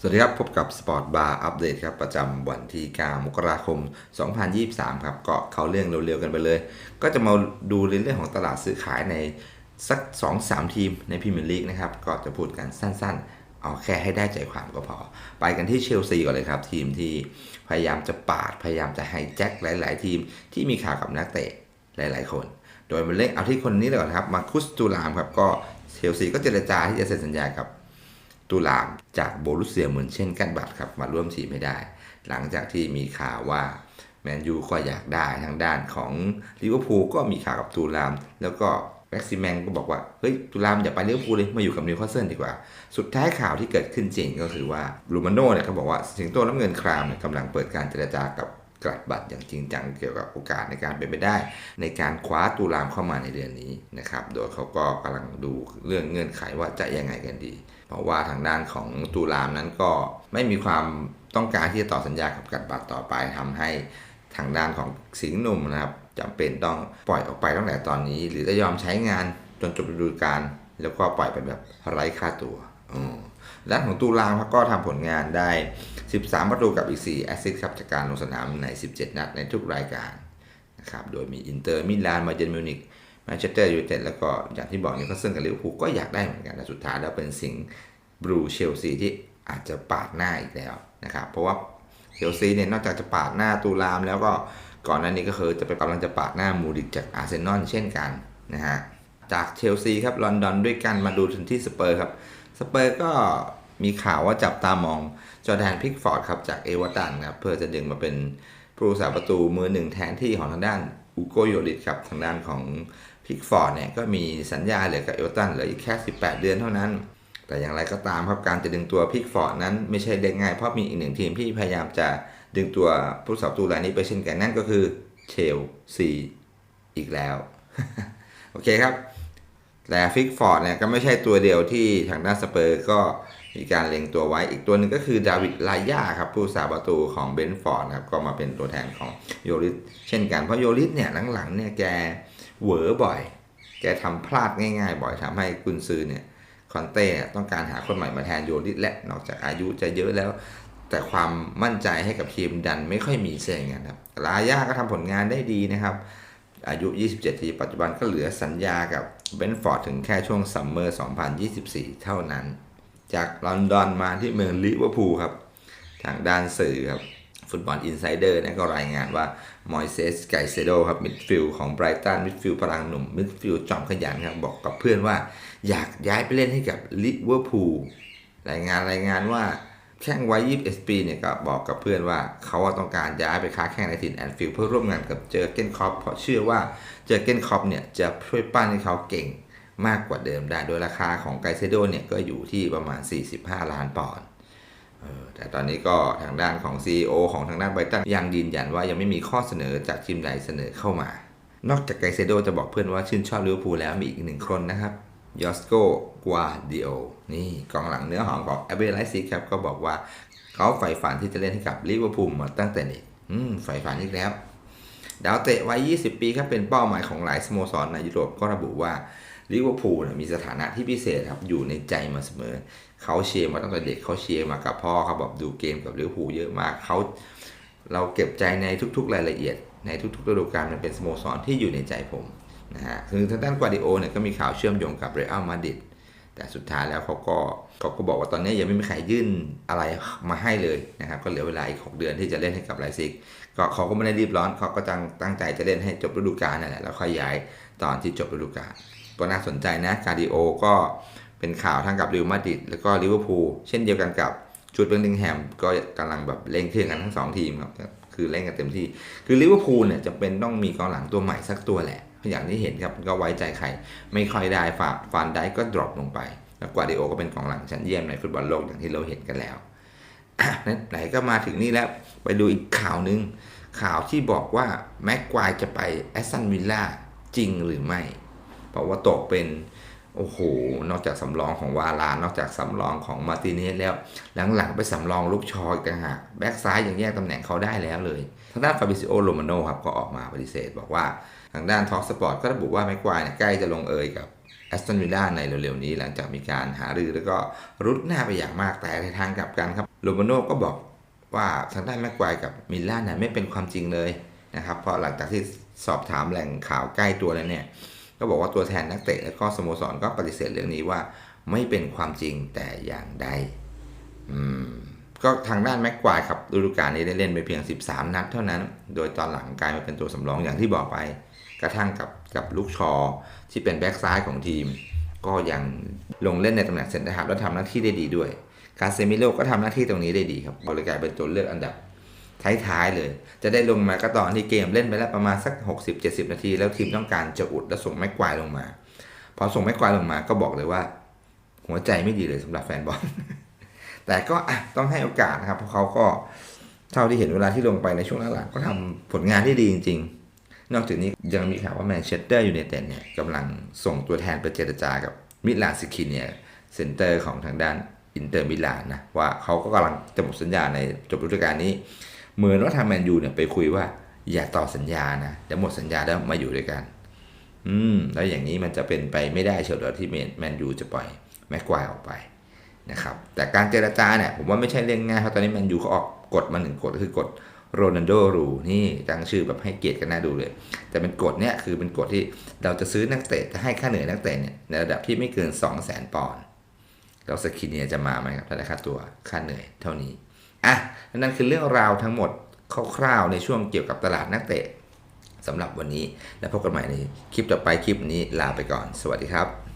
สวัสดีครับ พบกับ Sport Bar Update ครับ ประจำวันที่ 9 มกราคม 2023 ครับก็เขาเรื่องเร็วๆกันไปเลย ก็จะมาดูเรื่องของตลาดซื้อขายในสัก 2-3 ทีมในพรีเมียร์ลีกนะครับ ก็จะพูดกันสั้นๆ เอาแค่ให้ได้ใจความก็พอ ไปกันที่เชลซีก่อนเลยครับ ทีมที่พยายามจะปาด พยายามจะไฮแจ็คหลาย ๆ ทีมที่มีข่าวกับนักเตะหลาย ๆ คน โดยมาเล่นเอาที่คนนี้เลยก่อนครับ มาคุสตูลามครับก็เชลซีก็เจรจาที่จะเซ็นสัญญากับ ตุลามจากโบรุสเซียเหมือนเช่นกันบัตครับมาร่วมทีมไม่ได้ หลังจากที่มีข่าวว่าแมนยูก็อยากได้ทางด้านของลิเวอร์พูลก็มีข่าวกับตูลาม แล้วก็แบ็กซิแมงก็บอกว่าเฮ้ยตูลามอย่าไปลิเวอร์พูลเลยมาอยู่กับนิวคาสเซิลดีกว่า สุดท้ายข่าวที่เกิดขึ้นจริงก็คือว่าลูมาโน่เนี่ยเขาบอกว่าสิงโตน้ำเงินครามเนี่ยกำลังเปิดการเจรจากับ กลัดบัตรอย่างจริงจังเกี่ยวกับโอกาสในการเป็นไปได้ ในการคว้าตูลามเข้ามาในเดือนนี้นะครับ โดยเขาก็กำลังดูเรื่องเงื่อนไขว่าจะยังไงกันดี เพราะว่าทางด้านของตูรามนั้นก็ไม่มีความต้องการที่จะต่อสัญญากับกัดบัตรต่อไปทำให้ทางด้านของสิงห์หนุ่มนะครับจำเป็นต้องปล่อยออกไปตั้งแต่ตอนนี้ หรือจะยอมใช้งานจนจบฤดูกาลแล้วก็ปล่อยไปแบบไร้ค่าตัวอืมด้านของตูรามเขาก็ทำผลงานได้ 13 ประตูกับอีก 4 แอสซิสต์ครับจากการลงสนามใน 17 นัดในทุกรายการนะครับโดยมีอินเตอร์มิลานมาเยนมิวนิกแมนเชสเตอร์ยูไนเต็ดแล้วก็อย่างที่บอกนี่ก็ซึ่งกับลิเวอร์พูลก็อยากได้เหมือนกันแต่สุดท้ายแล้วเป็นสิงห์บลูเชลซีที่อาจจะปาดหน้าอีกแล้วนะครับเพราะว่าเชลซีเนี่ยนอกจากจะปาดหน้าตูราม แล้วก็ก่อนหน้านี้ก็คือจะไปกำลังจะปาดหน้ามูดิกจากอาร์เซนอลเช่นกันนะฮะจากเชลซีครับลอนดอนด้วยกันมาดูถึงที่สเปอร์ครับสเปอร์ก็ มีข่าวว่าจับตามองจอแดนพิกฟอร์ดครับจากเอเวอร์ตันครับเพื่อจะดึงมาเป็นผู้รักษาประตูมือหนึ่งแทนที่ของทางด้านอุโกโยริตครับทางด้านของพิกฟอร์ดเนี่ยก็มีสัญญาเหลือกับเอลตันเหลืออีกแค่ 18 เดือนเท่านั้น แต่อย่างไรก็ตามครับการจะดึงตัวพิกฟอร์ดนั้นไม่ใช่ได้ง่ายเพราะมีอีกหนึ่งทีมที่พยายามจะดึงตัวผู้สาวตูรายนี้ไปเช่นกันนั่นก็คือเชลซีอีกแล้วโอเคครับแต่ฟิกฟอร์ดเนี่ยก็ไม่ใช่ตัวเดียวที่ทางด้านสเปอร์ก็ มีการเล็งตัวไว้อีกตัวหนึ่งก็คือดาวิดลายาครับผู้สาประตูของเบนฟอร์ดครับก็มาเป็นตัวแทนของโยริสเช่นกันเพราะโยริสเนี่ยหลังๆเนี่ยแกเหวอบ่อย แกทำพลาดง่าย ๆ บ่อยทำให้กุนซือเนี่ยคอนเต้ต้องการหาคนใหม่มาแทนโยริสและนอกจากอายุจะเยอะแล้ว แต่ความมั่นใจให้กับทีมดันไม่ค่อยมีเสียงกันครับลาย่าก็ทำผลงานได้ดีนะครับ อายุ 27 ปีปัจจุบันก็เหลือสัญญากับเบนฟอร์ดถึงแค่ช่วงซัมเมอร์ 2024 เท่านั้น จากลอนดอนมาที่เมืองลิเวอร์พูลครับ ทางด้านสื่อครับ ฟุตบอลอินไซเดอร์นะก็รายงานว่ามอยเซสไกเซโดครับมิดฟิลด์ของไบรตันมิดฟิลด์พลังหนุ่มมิดฟิลด์จอมขยันครับบอกกับเพื่อนว่า อยากย้ายไปเล่นให้กับลิเวอร์พูลรายงานรายงานว่าแข้งวัย21ปีเนี่ยก็บอกกับเพื่อนว่าเขาต้องการย้ายไปค้าแข่งในถิ่นแอนฟิลด์เพื่อร่วมงานกับเจอเกนคอปเพราะเชื่อว่าเจอเกนคอปเนี่ยจะช่วยปั้นให้เขาเก่ง มากกว่าเดิมได้ โดยราคาของไกเซโดเนี่ยก็อยู่ที่ประมาณ 45 ล้านปอนด์แต่ตอนนี้ก็ทางด้านของ CEO ของทางด้านไบตันยังยืนยันว่ายังไม่มีข้อเสนอจากทีมใดเสนอเข้ามา นอกจากไกเซโดจะบอกเพื่อนว่าชื่นชอบลิเวอร์พูลแล้วมีอีกหนึ่งคนนะครับยอสโกกวาดิโอนี่กองหลังเนื้อหอมของแอเบรไลซิครับก็บอกว่าเขาใฝ่ฝันที่จะเล่นให้กับลิเวอร์พูลมาตั้งแต่เด็กอืมใฝ่ฝันอีกแล้ว ดาวเตะวัย 20 ปีครับเป็นเป้าหมายของหลายสโมสรในยุโรปก็ระบุว่า ลิเวอร์พูลมีสถานะที่พิเศษครับอยู่ในใจมาเสมอ เขาเชียร์มาตั้งแต่เด็กเขาเชียร์มากับพ่อเขาแบบดูเกมกับลิเวอร์พูลเยอะมากเขาเราเก็บใจในทุกๆ รายละเอียด ในทุกๆฤดูกาลมันเป็นสโมสรที่อยู่ในใจผมนะฮะคือทางด้านกวาดิโอเนี่ยก็มีข่าวเชื่อมโยงกับเรอัลมาดริดแต่สุดท้ายแล้วเขาก็เขาก็บอกว่าตอนนี้ยังไม่มีใครยื่นอะไรมาให้เลยนะครับก็เหลือเวลาอีก 6 เดือนที่จะเล่นให้กับไลซิกก็เขาก็ไม่ได้รีบร้อนเขาก็ตั้งตั้งใจจะเล่นให้จบฤดูกาลนั่นแหละแล้วค่อยย้ายตอนที่จบฤดูกาล ก็น่าสนใจนะกาดิโอก็เป็นข่าวทั้งกับริวมาดริดแล้วก็ลิเวอร์พูลเช่นเดียวกันกับจูดเบลลิงแฮมก็กำลังแบบเล่นเครื่องกันทั้งสองทีมครับคือเล่นกันเต็มที่ คือลิเวอร์พูลเนี่ยจะเป็นต้องมีกองหลังตัวใหม่สักตัวแหละอย่างที่เห็นครับก็ไว้ใจใคร ไม่ค่อยได้ฝาฟานได้ก็ดรอปลงไป แล้วกวาดิโอก็เป็นกองหลังชั้นเยี่ยมในฟุตบอลโลกอย่างที่เราเห็นกันแล้วไหนก็มาถึงนี่แล้ว ไปดูอีกข่าวหนึ่งข่าวที่บอกว่าแม็กควายจะไปแอสตันวิลล่าจริงหรือไม่ เพราะว่าตกเป็นโอ้โห นอกจากสำรองของวาลาน นอกจากสำรองของมาติเนสแล้ว หลังๆ ไปสำรองลูกชออีกต่างหากแบ็กซ้ายยังแยกตำแหน่งเขาได้แล้วเลย ทางด้านฟาบิซิโอโรมาโนครับก็ออกมาปฏิเสธ บอกว่าทางด้านท็อกสปอร์ตก็ระบุว่าแม็กควายเนี่ยใกล้จะลงเอยกับแอสตันวิลล่าในเร็วๆนี้หลังจากมีการหารือแล้วก็รุดหน้าไปอย่างมากแต่ในทางกลับกันครับโรมาโน่ก็บอกว่าทางด้านแม็กควายกับมิลล่าเนี่ยไม่เป็นความจริงเลยนะครับเพราะหลังจากที่สอบถามแหล่งข่าวใกล้ตัวแล้วเนี่ย ก็บอกว่าตัวแทนนักเตะและก็สโมสรก็ปฏิเสธเรื่องนี้ว่าไม่เป็นความจริงแต่อย่างใดก็ทางด้านแม็กควายครับฤดูกาลนี้ได้เล่นไปเพียง 13 นัดเท่านั้น โดยตอนหลังกลายมาเป็นตัวสำรองอย่างที่บอกไป กระทั่งกับกับลูกชอที่เป็นแบ็กซ้ายของทีม ก็ยังลงเล่นในตำแหน่งเซนเตอร์ฮาร์ฟแล้วทำหน้าที่ได้ดีด้วยคาเซมิโลก็ทำหน้าที่ตรงนี้ได้ดีครับบริกายเป็นตัวเลือกอันดับ ท้ายๆเลย จะได้ลงมาก็ตอนที่เกมเล่นไปแล้วประมาณสัก 60-70 นาที แล้วทีมต้องการจะอุดแล้วส่งแม็กควายลงมา พอส่งแม็กควายลงมาก็บอกเลยว่า หัวใจไม่ดีเลยสำหรับแฟนบอล แต่ก็อะต้องให้โอกาสนะครับเพราะเขาก็เท่าที่เห็นเวลาที่ลงไปในช่วงหลังๆก็ทำผลงานที่ดีจริง ๆ นอกจากนี้ยังมีข่าวว่าแมนเชสเตอร์ยูไนเต็ดเนี่ยกำลังส่งตัวแทนไปเจรจากับมิลานซิคิเนี่ยเซ็นเตอร์ของทางด้านอินเตอร์มิลานนะว่าเขาก็กำลังจะหมดสัญญาในจบฤดูกาลนี้ เหมือนว่าทางแมนยูเนี่ยไปคุยว่า อย่าต่อสัญญานะเดี๋ยวหมดสัญญาแล้วมาอยู่ด้วยกัน อืม แล้วอย่างนี้มันจะเป็นไปไม่ได้เชียวเหรอที่แมนยูจะปล่อยแม็กควายออกไปนะครับ แต่การเจรจาเนี่ยผมว่าไม่ใช่เรื่องง่ายเพราะตอนนี้แมนยูเขาออกกฎมาหนึ่งกฎคือกฎโรนัลโดรูนี่ตั้งชื่อแบบให้เกียรติกันน่าดูเลย แต่เป็นกฎเนี่ยคือเป็นกฎที่เราจะซื้อนักเตะจะให้ค่าเหนื่อยนักเตะเนี่ยในระดับที่ไม่เกิน 2 0 0 0 0 0ปอนด์แล้วสกินเนียจะมาไหมครับถ้าได้ค่าตัวค่าเหนื่อยเท่านี้ อะนั่นคือเรื่องราวทั้งหมดคร่าวๆในช่วงเกี่ยวกับตลาดนักเตะสำหรับวันนี้ แล้วพบกันใหม่ในคลิปต่อไปคลิปนี้ลาไปก่อน สวัสดีครับ